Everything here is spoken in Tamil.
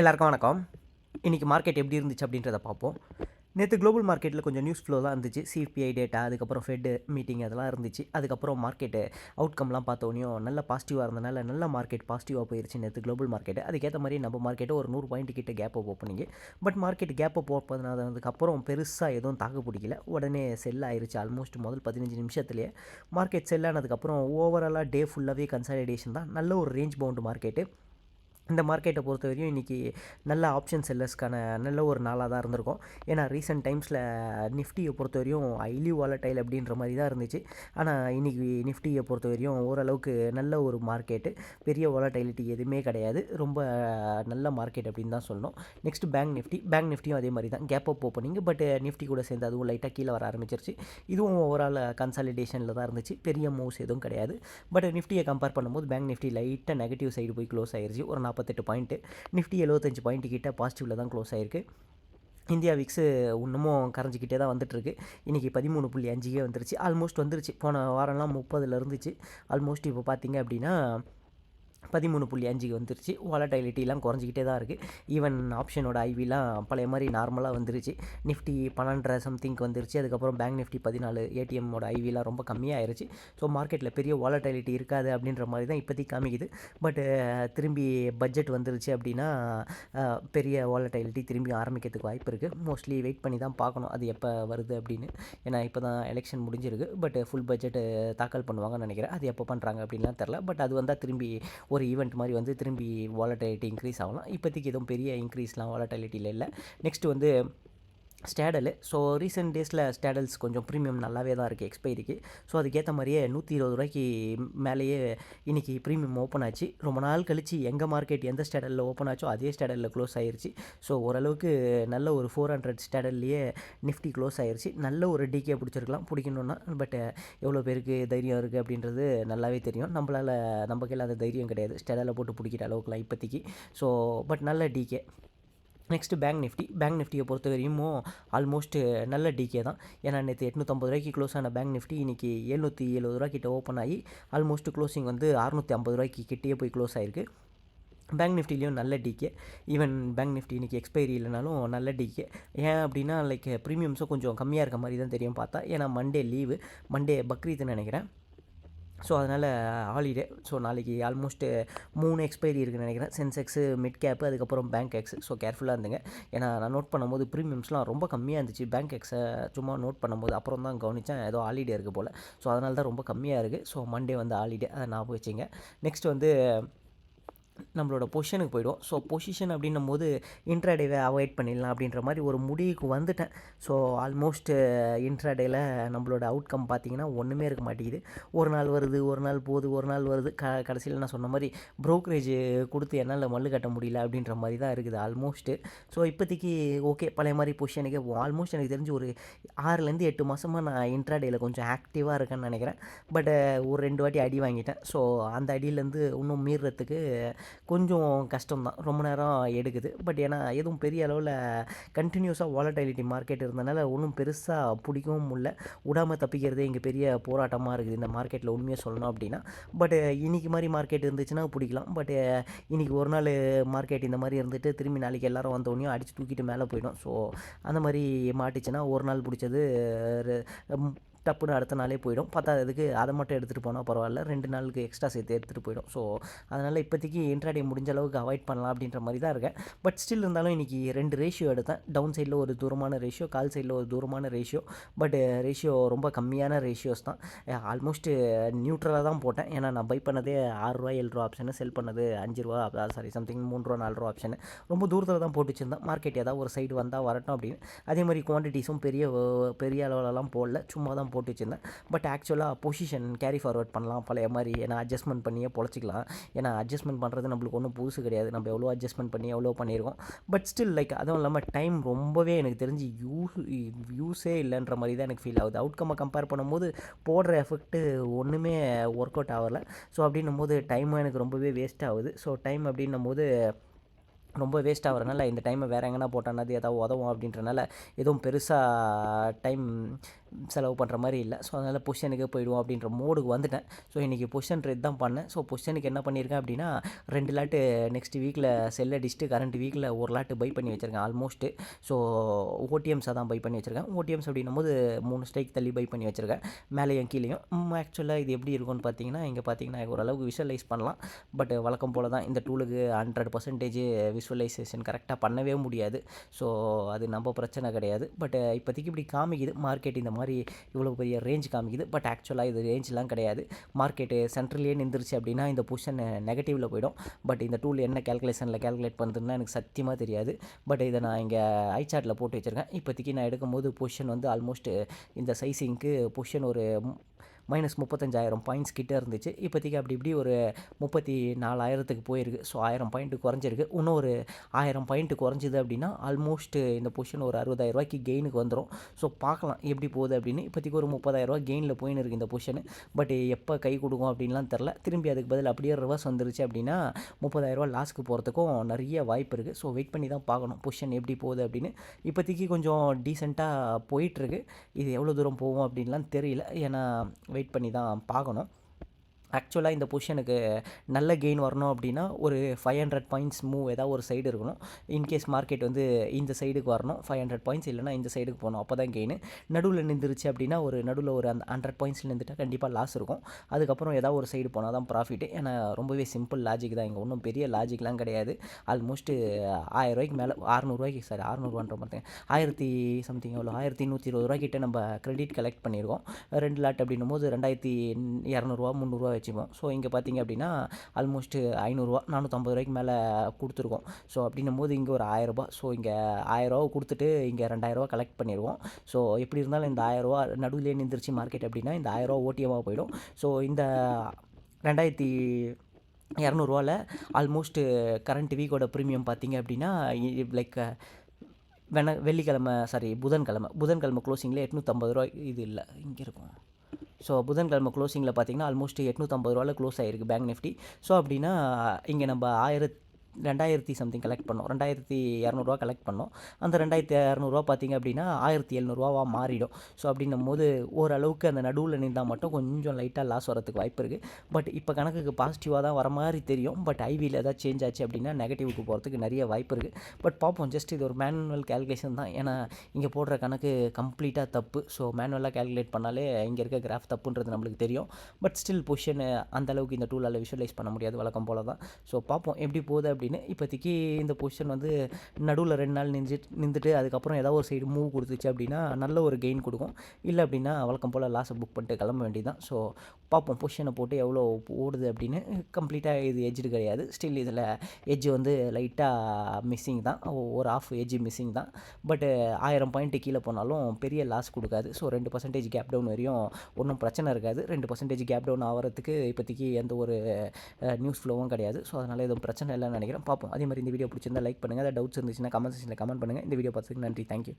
எல்லாருக்கும் வணக்கம். இன்றைக்கி மார்க்கெட் எப்படி இருந்துச்சு அப்படின்றத பார்ப்போம். நேற்று குளோபல் மார்க்கெட்டில் கொஞ்சம் நியூஸ் ஃப்ளோ தான் இருந்துச்சு. சிபிஐ டேட்டா அதுக்கப்புறம் ஃபெட்டு மீட்டிங் அதெல்லாம் இருந்துச்சு. அதுக்கப்புறம் மார்க்கெட்டு அவுட்கம்லாம் பார்த்தோனையும் நல்ல பாசிட்டிவாக இருந்தனால நல்ல மார்க்கெட் பாசிட்டிவாக போயிருச்சு நேற்று குளோபல் மார்க்கெட்டு அதுக்கேற்ற மாதிரி நம்ம மார்க்கெட்டு ஒரு நூறு பாயிண்ட் கிட்ட கேப் அப் ஓப்பனிங்க பட் மார்க்கெட் கேப் அப் ஓப்பனதுக்கப்புறம் பெருசாக எதுவும் தாக்கு பிடிக்கல. உடனே செல் ஆயிடுச்சு ஆல்மோஸ்ட் முதல் பதினஞ்சு நிமிஷத்துலேயே. மார்க்கெட் செல் ஆனதுக்கப்புறம் ஓவராலாக டே ஃபுல்லாகவே கன்சாலிடேஷன் தான். நல்ல ஒரு ரேஞ்ச் பவுண்டு மார்க்கெட்டு இந்த மார்க்கெட்டை பொறுத்த வரையும் இன்றைக்கி நல்ல ஆப்ஷன் செல்லர்ஸ்க்கான நல்ல ஒரு நாளாக தான் இருந்திருக்கும். ஏன்னா ரீசெண்ட் டைம்ஸில் நிஃப்டியை பொறுத்த வரையும் ஹைலி வாலட்டைல் அப்படின்ற மாதிரி தான் இருந்துச்சு. ஆனால் இன்றைக்கி நிஃப்டியை பொறுத்த வரையும் ஓரளவுக்கு நல்ல ஒரு மார்க்கெட்டு பெரிய வாலட்டைலிட்டி எதுவுமே கிடையாது. ரொம்ப நல்ல மார்க்கெட் அப்படின்னு தான் சொல்லணும். நெக்ஸ்ட் பேங்க் நிஃப்டி பேங்க் நிஃப்டியும் அதே மாதிரி தான். Gap up opening but Nifty கூட சேர்ந்து அதுவும் லைட்டாக கீழே வர ஆரம்பிச்சிருச்சு. இதுவும் ஓவரால் கன்சாலிடேஷனில் தான் இருந்துச்சு. பெரிய மூவ்ஸ் எதுவும் கிடையாது. பட் நிஃப்டியை கம்பேர் பண்ணும்போது பேங்க் நிஃப்டி லைட்டாக நெகட்டிவ் சைடு போய் க்ளோஸ் ஆயிருச்சு. ஒரு நாற்பத்தெட்டு பாயிண்ட்டு நிஃப்டி எழுபத்தஞ்சு பாயிண்ட் கிட்ட பாசிட்டிவில் தான் க்ளோஸ் ஆயிருக்கு. இந்தியா விக்ஸு இன்னமும் கரைஞ்சிக்கிட்டே தான் வந்துட்டுருக்கு. இன்றைக்கி பதிமூணு புள்ளி அஞ்சுக்கே வந்துருச்சு. ஆல்மோஸ்ட் வந்துருச்சு. போன வாரம்லாம் முப்பதில் இருந்துச்சு. ஆல்மோஸ்ட் இப்போ பார்த்தீங்க அப்படின்னா பதிமூணு புள்ளி அஞ்சுக்கு வந்துருச்சு. வாலடைலிட்டிலாம் குறைஞ்சிக்கிட்டே தான் இருக்குது ஈவன் ஆப்ஷனோட ஐவிலாம் பழைய மாதிரி நார்மலாக வந்துருச்சு. நிஃப்டி பன்னெண்டரை சம்திங்க்கு வந்துருச்சு. அதுக்கப்புறம் பேங்க் நிஃப்டி பதினாலு ஏடிஎம்மோட ஐவிலாம் ரொம்ப கம்மியாயிருச்சு. ஸோ மார்க்கெட்டில் பெரிய வாலடைலிட்டி இருக்காது அப்படின்ற மாதிரி தான் இப்போதைக்கு காமிக்குது. பட்டு திரும்பி பட்ஜெட் வந்துருச்சு அப்படின்னா பெரிய வாலடைலிட்டி திரும்பி ஆரம்பிக்கிறதுக்கு வாய்ப்பு இருக்குது மோஸ்ட்லி வெயிட் பண்ணி தான் பார்க்கணும் அது எப்போ வருது அப்படின்னு. ஏன்னா இப்போ தான் எலெக்ஷன் முடிஞ்சிருக்கு. பட் ஃபுல் பட்ஜெட் தாக்கல் பண்ணுவாங்கன்னு நினைக்கிறேன். அது எப்போ பண்ணுறாங்க அப்படின்லாம் தெரில. பட் அது வந்தால் திரும்பி ஒரு ஈவெண்ட் மாதிரி வந்து திரும்பி வாலட்டிலிட்டி இன்க்ரீஸ் ஆகலாம். இப்போதைக்கு எதுவும் பெரிய இன்க்ரீஸ்லாம் வாலட்டிலிட்டியில் இல்லை. நெக்ஸ்ட் வந்து ஸ்டேடலு. ஸோ ரீசெண்ட் டேஸில் ஸ்டேடல்ஸ் கொஞ்சம் ப்ரீமியம் நல்லாவே தான் இருக்குது எக்ஸ்பைரிக்கு ஸோ அதுக்கேற்ற மாதிரியே நூற்றி இருபது ரூபாய்க்கு மேலேயே இன்றைக்கி ப்ரீமியம் ஓப்பன் ஆச்சு. ரொம்ப நாள் கழிச்சு எங்கள் மார்க்கெட் எந்த ஸ்டேடலில் ஓப்பன் ஆச்சோ அதே ஸ்டேடலில் க்ளோஸ் ஆயிடுச்சு ஸோ ஓரளவுக்கு நல்ல ஒரு ஃபோர் ஹண்ட்ரட் ஸ்டேடல்லையே நிஃப்டி க்ளோஸ் ஆயிடுச்சு நல்ல ஒரு டிகே பிடிச்சிருக்கலாம் பிடிக்கணுன்னா பட் எவ்வளோ பேருக்கு தைரியம் இருக்குது அப்படின்றது நல்லாவே தெரியும். நம்மளால் நம்ம கையில் அந்த தைரியம் கிடையாது. ஸ்டேடலில் போட்டு பிடிக்கிற அளவுக்குலாம் இப்போதைக்கு. ஸோ பட் நல்ல decay next bank Nifty bank நிஃப்டியை பொறுத்த வரையும் ஆல்மோஸ்ட் நல்ல டிகே தான். ஏன்னா நேற்று எட்நூற்றம்பது ரூபாய்க்கு க்ளோஸ் ஆன பேங்க் நிஃப்டி இன்றைக்கி எழுநூற்றி எழுபது ரூபா கிட்ட ஓப்பன் ஆகி ஆல்மோஸ்ட் க்ளோசிங் வந்து அறுநூற்றி ஐம்பது ரூபாய்க்கு கிட்டேயே போய் க்ளோஸ் ஆயிருக்கு. பேங்க் நிஃப்டிலையும் நல்ல டிகே ஈவன் பேங்க் நிஃப்டி இன்றைக்கி எக்ஸ்பைரி இல்லைனாலும் நல்ல டிகே ஏன் அப்படின்னா லைக் ப்ரீமியம்ஸும் கொஞ்சம் கம்மியாக இருக்க மாதிரி தான் தெரியும் பார்த்தா. ஏன்னா மண்டே லீவு மண்டே பக்ரீத்னு நினைக்கிறேன். ஸோ அதனால் ஹாலிடே ஸோ நாளைக்கு ஆல்மோஸ்ட்டு மூணு எக்ஸ்பைரி இருக்குன்னு நினைக்கிறேன். சென்செக்ஸு மிட் கேப்பு அதுக்கப்புறம் பேங்க் எக்ஸ் ஸோ கேர்ஃபுல்லாக இருந்துங்க. ஏன்னா நான் நோட் பண்ணும்போது ப்ரீமியம்ஸ்லாம் ரொம்ப கம்மியாக இருந்துச்சு. பேங்க் எக்ஸை சும்மா நோட் பண்ணும்போது அப்புறம் தான் கவனித்தேன் ஏதோ ஹாலிடே இருக்குது போல். ஸோ அதனால தான் ரொம்ப கம்மியாக இருக்குது ஸோ மண்டே வந்து ஹாலிடே அதை ஞாபகம் வச்சுங்க. நெக்ஸ்ட் வந்து நம்மளோட பொசிஷனுக்கு போயிடும். ஸோ பொசிஷன் அப்படின்னும் போது இன்ட்ராடேவை அவாய்ட் பண்ணிடலாம் அப்படின்ற மாதிரி ஒரு முடிவுக்கு வந்துட்டேன். ஸோ ஆல்மோஸ்ட்டு இன்ட்ராடேயில் நம்மளோட அவுட்கம் பார்த்திங்கன்னா ஒன்றுமே இருக்க மாட்டேங்குது. ஒரு நாள் வருது ஒரு நாள் போகுது ஒரு நாள் வருது. க கடைசியில் நான் சொன்ன மாதிரி ப்ரோக்கரேஜ் கொடுத்து என்னால் மல்லு கட்ட முடியல அப்படின்ற மாதிரி தான் இருக்குது ஆல்மோஸ்ட்டு ஸோ இப்போதைக்கு ஓகே பழைய மாதிரி பொசிஷனுக்கே ஆல்மோஸ்ட் எனக்கு தெரிஞ்சு ஒரு ஆறுலேருந்து எட்டு மாதமாக நான் இன்ட்ராடேயில் கொஞ்சம் ஆக்டிவாக இருக்கேன்னு நினைக்கிறேன். பட் ஒரு ரெண்டு வாட்டி அடி வாங்கிட்டேன். ஸோ அந்த அடியிலேருந்து இன்னும் மீறுறதுக்கு கொஞ்சம் கஷ்டம்தான். ரொம்ப நேரம் எடுக்குது. பட் ஏன்னா எதுவும் பெரிய அளவில் கண்டினியூஸாக வாலடைலிட்டி மார்க்கெட் இருந்தனால ஒன்றும் பெருசாக பிடிக்கவும் இல்லை விடாமல் தப்பிக்கிறதே இங்கே பெரிய போராட்டமாக இருக்குது. இந்த மார்க்கெட்டில் உண்மையாக சொல்லணும் அப்படின்னா. பட் இன்றைக்கி மாதிரி மார்க்கெட் இருந்துச்சுன்னா பிடிக்கலாம். பட் இன்றைக்கி ஒரு நாள் மார்க்கெட் இந்த மாதிரி இருந்துட்டு திரும்பி நாளைக்கு எல்லோரும் வந்தோடனையும் அடித்து தூக்கிட்டு மேலே போயிடும். ஸோ அந்த மாதிரி மாட்டுச்சுன்னா ஒரு நாள் பிடிச்சது டப்புன்னு அடுத்த நாளே போயிடும். பத்தாததுக்கு அதை மட்டும் எடுத்துகிட்டு போனால் பரவாயில்ல. ரெண்டு நாளுக்கு எக்ஸ்ட்ரா சேர்த்து எடுத்துகிட்டு போயிடும். ஸோ அதனால் இப்போதைக்கு இன்ட்ராடே முடிஞ்ச அளவுக்கு அவாய்ட் பண்ணலாம் அப்படின்ற மாதிரி தான் இருக்கேன். பட் ஸ்டில் இருந்தாலும் இன்றைக்கி ரெண்டு ரேஷியோ எடுத்தேன். டவுன் சைடில் ஒரு தூரமான ரேஷியோ கால் சைடில் ஒரு தூரமான ரேஷியோ பட் ரேஷியோ ரொம்ப கம்மியான ரேஷியோஸ் தான். ஆல்மோஸ்ட் நியூட்ரலாக தான் போட்டேன். ஏன்னா நான் பை பண்ணதே ஆறுரூவா ஏழு ரூபா ஆப்ஷனு செல் பண்ணது அஞ்சு ரூபா சாரி சம்திங் மூணு ரூபா நாலு ரூபா ஆப்ஷனு ரொம்ப தூரத்தில் தான் போட்டு வச்சுருந்தேன். மார்க்கெட் ஏதாவது ஒரு சைடு வந்தால் வரட்டும் அப்படின்னு. அதே மாதிரி குவான்டிட்டிஸும் பெரிய பெரிய அளவிலலாம் போடல. சும்மா தான் போட்டு வச்சிருந்தேன். பட் ஆக்சுவலாக பொசிஷன் கேரி ஃபார்வர்ட் பண்ணலாம். பழைய மாதிரி ஏன்னா அட்ஜஸ்ட்மெண்ட் பண்ணியே பொழைச்சிக்கலாம். ஏன்னா அட்ஜஸ்ட்மெண்ட் பண்ணுறது நம்மளுக்கு ஒன்றும் புதுசு கிடையாது. நம்ம எவ்வளோ அட்ஜஸ்ட்மெண்ட் பண்ணி எவ்வளோ பண்ணியிருக்கோம். பட் ஸ்டில் லைக் அதுவும் இல்லாமல் டைம் ரொம்பவே எனக்கு தெரிஞ்சு யூஸ் யூஸே இல்லைன்ற மாதிரி தான் எனக்கு ஃபீல் ஆகுது. அவுட்கம்மை கம்பேர் பண்ணும்போது போடுற எஃபெக்ட்டு ஒன்றுமே ஒர்க் அவுட் ஆகலை. ஸோ அப்படின்னும் போது டைமும் எனக்கு ரொம்பவே வேஸ்ட் ஆகுது. ஸோ டைம் அப்படின்னும் போது ரொம்ப வேஸ்ட் ஆகிறனால இந்த டைமை வேறு எங்கன்னா போட்டானது ஏதாவது உதவும் அப்படின்றனால எதுவும் பெருசாக டைம் செலவு பண்ணுற மாதிரி இல்லை. ஸோ அதனால் பொசிஷனுக்கு போயிடுவோம் அப்படின்ற மோடுக்கு வந்துட்டேன். ஸோ இன்றைக்கி பொசிஷன் ட்ரேட் தான் பண்ணேன். ஸோ பொசிஷனுக்கு என்ன பண்ணியிருக்கேன் அப்படின்னா ரெண்டு லாட்டு நெக்ஸ்ட் வீக்கில் செல் அடிச்சுட்டு கரண்ட் வீக்கில் ஒரு லாட்டு பை பண்ணி வச்சுருக்கேன் ஆல்மோஸ்ட்டு ஸோ ஓடிஎம்ஸாக தான் பை பண்ணி வச்சுருக்கேன். ஓடிஎம்ஸ் அப்படின்னும் போது மூணு ஸ்ட்ரைக் தள்ளி பை பண்ணி வச்சுருக்கேன். மேலேயும் கீழேயும். ஆக்சுவலாக இது எப்படி இருக்கும்னு பார்த்தீங்கன்னா இங்கே பார்த்தீங்கன்னா ஓரளவுக்கு விஷுவலைஸ் பண்ணலாம். பட் வழக்கம் போல் தான் இந்த டூலுக்கு ஹண்ட்ரட் பர்சன்டேஜ் விஷுவலைசேஷன் கரெக்டாக பண்ணவே முடியாது. ஸோ அது நம்ம பிரச்சனை கிடையாது. பட் இப்போதைக்கு இப்படி காமிக்குது. மார்க்கெட் இந்த மாதிரி மாதிரி இவ்வளோ பெரிய ரேஞ்ச் காமிக்குது. பட் ஆக்சுவலாக இது ரேஞ்செலாம் கிடையாது. மார்க்கெட்டு சென்ட்ரலே நின்றுச்சு அப்படின்னா இந்த பொசிஷன் நெகட்டிவில் போயிடும். பட் இந்த டூல் என்ன கேல்குலேஷனில் கேல்குலேட் பண்ணுறதுன்னா எனக்கு சத்தியமாக தெரியாது. பட் இதை நான் இங்கே ஐ சார்ட்டில் போட்டு வச்சுருக்கேன். இப்போதைக்கு நான் எடுக்கும்போது பொசிஷன் வந்து ஆல்மோஸ்ட் இந்த சைஸிங்க்கு பொசிஷன் ஒரு மைனஸ் முப்பத்தஞ்சாயிரம் பாயிண்ட்ஸ் கிட்டே இருந்துச்சு. இப்போதைக்கு அப்படி இப்படி ஒரு முப்பத்தி நாலாயிரத்துக்கு போயிருக்கு. ஸோ ஆயிரம் பாயிண்ட்டு குறைஞ்சிருக்கு. இன்னும் ஒரு ஆயிரம் பாயிண்ட்டு குறைஞ்சிது அப்படின்னா ஆல்மோஸ்ட் இந்த பொசிஷன் ஒரு அறுபதாயிரம் ரூபாய்க்கு கெயினுக்கு வந்துடும் ஸோ பார்க்கலாம் எப்படி போகுது அப்படின்னு. இப்போதைக்கு ஒரு முப்பதாயிரரூவா கெயினில் போயின்னு இருக்குது இந்த பொசிஷன் பட் எப்போ கை கொடுக்கும் அப்படின்லாம் தெரில. திரும்பி அதுக்கு பதில் அப்படியே ரிவர்ஸ் வந்துருச்சு அப்படின்னா முப்பதாயிரரூவா லாஸ்க்கு போகிறதுக்கும் நிறைய வாய்ப்பு இருக்குது ஸோ வெயிட் பண்ணி தான் பார்க்கணும் பொசிஷன் எப்படி போகுது அப்படின்னு. இப்போதைக்கு கொஞ்சம் டீசெண்டாக போயிட்டுருக்கு இது எவ்வளோ தூரம் போகும் அப்படின்லாம் தெரியல. ஏன்னா வெயிட் வெயிட் பண்ணி தான் பார்க்கணும். ஆக்சுவலாக இந்த பொசிஷனுக்கு நல்ல கெயின் வரணும் அப்படின்னா ஒரு ஃபைவ் ஹண்ட்ரட் பாயிண்ட்ஸ் மூவ் ஏதாவது ஒரு சைடு இருக்கணும். இன்கேஸ் மார்க்கெட் வந்து இந்த சைடுக்கு வரணும் ஃபைவ் ஹண்ட்ரட் பாயிண்ட்ஸ் இல்லைனா இந்த சைடுக்கு போகணும். அப்போ தான் கெயின் நடுவில் நின்றுருச்சு அப்படின்னா ஒரு நடுவில் ஒரு அந்த ஹண்ட்ரட் பாயிண்ட்ஸில் நின்றுட்டால் கண்டிப்பாக லாஸ் இருக்கும். அதுக்கப்புறம் ஏதாவது ஒரு சைடு போனால் தான் ப்ராஃபிட் ஏன்னா ரொம்பவே சிம்பிள் லாஜிக் தான். இங்கே ஒன்றும் பெரிய லாஜிக்லாம் கிடையாது. ஆல்மோஸ்ட்டு ஆயிரம் ரூபாய்க்கு மேலே அறநூறுவாய்க்கு சாரி அறநூறுவான்ற பார்த்தேன் ஆயிரத்தி சம்திங் எவ்வளோ ஆயிரத்தி நூற்றி இருபது ரூபாய்க்கிட்ட நம்ம கிரெடிட் கலெக்ட் பண்ணியிருக்கோம். ரெண்டு லாட் அப்படின்னும் போது ரெண்டாயிரத்தி இரநூறுவா முந்நூறுரூவா வச்சுப்போம். ஸோ இங்கே பார்த்தீங்க அப்படின்னா ஆல்மோஸ்ட்டு ஐநூறுரூவா நானூற்றம்பது ரூபாய்க்கு மேலே கொடுத்துருக்கோம். ஸோ அப்படின்னும் போது இங்கே ஒரு ஆயிரரூபா. ஸோ இங்கே ஆயிரரூவா கொடுத்துட்டு இங்கே ரெண்டாயிரரூவா கலெக்ட் பண்ணிடுவோம் ஸோ எப்படி இருந்தாலும் இந்த ஆயிரரூவா நடுவிலே நிந்திருச்சு மார்க்கெட் அப்படின்னா இந்த ஆயிரரூவா ஓட்டியமாக போயிடும். ஸோ இந்த ரெண்டாயிரத்தி இரநூறுவாவில் ஆல்மோஸ்ட்டு கரண்ட் வீக்கோட ப்ரீமியம் பார்த்தீங்க அப்படின்னா லைக் வென வெள்ளிக்கிழமை சாரி புதன்கிழமை. புதன்கிழமை க்ளோசிங்கில் எட்நூற்றம்பது ரூபா இது இல்லை. இங்கே இருக்கும். ஸோ புதன்கிழமை க்ளோசிங்கில் பார்த்தீங்கன்னா ஆல்மோஸ்ட் எட்நூற்றம்பது ரூபாவில் க்ளோஸ் ஆகிருக்கு பேங்க் நிஃப்டி ஸோ அப்படின்னா இங்கே நம்ம ஆயிரத்தி ரெண்டாயிரத்தி சம்திங் கலெக்ட் பண்ணோம். ரெண்டாயிரத்தி இரநூறுவா கலெக்ட் பண்ணோம். அந்த ரெண்டாயிரத்தி இரநூறுவா பார்த்திங்க அப்படின்னா ஆயிரத்தி எழுநூறுவாவாக மாறிடும். ஸோ அப்படின்னும் போது ஓரளவுக்கு அந்த நடுவில் நின்றால் மட்டும் கொஞ்சம் லைட்டாக லாஸ் வரதுக்கு வாய்ப்பு இருக்குது பட் இப்போ கணக்குக்கு பாசிட்டிவாக தான் வர மாதிரி தெரியும். பட் ஐவியில் ஏதாவது சேஞ்ச் ஆச்சு அப்படின்னா நெகட்டிவுக்கு போகிறதுக்கு நிறைய வாய்ப்பு இருக்குது பட் பார்ப்போம் ஜஸ்ட் இது ஒரு மேனுவல் கேல்குலேஷன் தான். ஏன்னா இங்கே போடுற கணக்கு கம்ப்ளீட்டாக தப்பு. ஸோ மேனுவலாக கேல்குலேட் பண்ணாலே இங்கே இருக்க கிராஃப் தப்புன்றது நம்மளுக்கு தெரியும். பட் ஸ்டில் பொசிஷன் அந்தளவுக்கு இந்த டூலால் விஷுவலைஸ் பண்ண முடியாது. வழக்கம் போல் தான் ஸோ பார்ப்போம் எப்படி போகுது அப்படின்னு. இப்போதைக்கு இந்த பொசிஷன் வந்து நடுவில் ரெண்டு நாள் நின்று நின்றுட்டு அதுக்கப்புறம் ஏதாவது ஒரு சைடு மூவ் கொடுத்துச்சு அப்படின்னா நல்ல ஒரு கெயின் கொடுக்கும். இல்லை அப்படின்னா வழக்கம் போல் லாஸை புக் பண்ணிட்டு கிளம்ப வேண்டியதான் ஸோ பார்ப்போம் பொசிஷனை போட்டு எவ்வளோ ஓடுது அப்படின்னு. கம்ப்ளீட்டாக இது எஜ்ஜு கிடையாது. ஸ்டில் இதில் எஜ்ஜு வந்து லைட்டாக மிஸ்ஸிங் தான். ஒரு ஆஃப் எஜ்ஜு மிஸ்ஸிங் தான். பட் ஆயிரம் பாயிண்ட்டு கீழே போனாலும் பெரிய லாஸ் கொடுக்காது. ஸோ ரெண்டு பர்சன்டேஜ் கேப் டவுன் வரையும் ஒன்றும் பிரச்சனை இருக்காது. ரெண்டு பர்சன்டேஜ் கேப் டவுன் ஆகிறதுக்கு இப்போதைக்கு எந்த ஒரு நியூஸ் ஃப்ளோவும் கிடையாது. ஸோ அதனால் எதுவும் பிரச்சனை இல்லைன்னு நினைக்கிறேன். பார்ப்போம். அதே மாதிரி இந்த வீடியோ பிடிச்சிருந்தா லைக் பண்ணுங்கள் அதை டவுட்ஸ் இருந்துச்சுன்னா கமெண்ட் செக்ஷனில் கமெண்ட் பண்ணுங்கள் இந்த வீடியோ பார்த்துக்கு நன்றி. தேங்க்யூ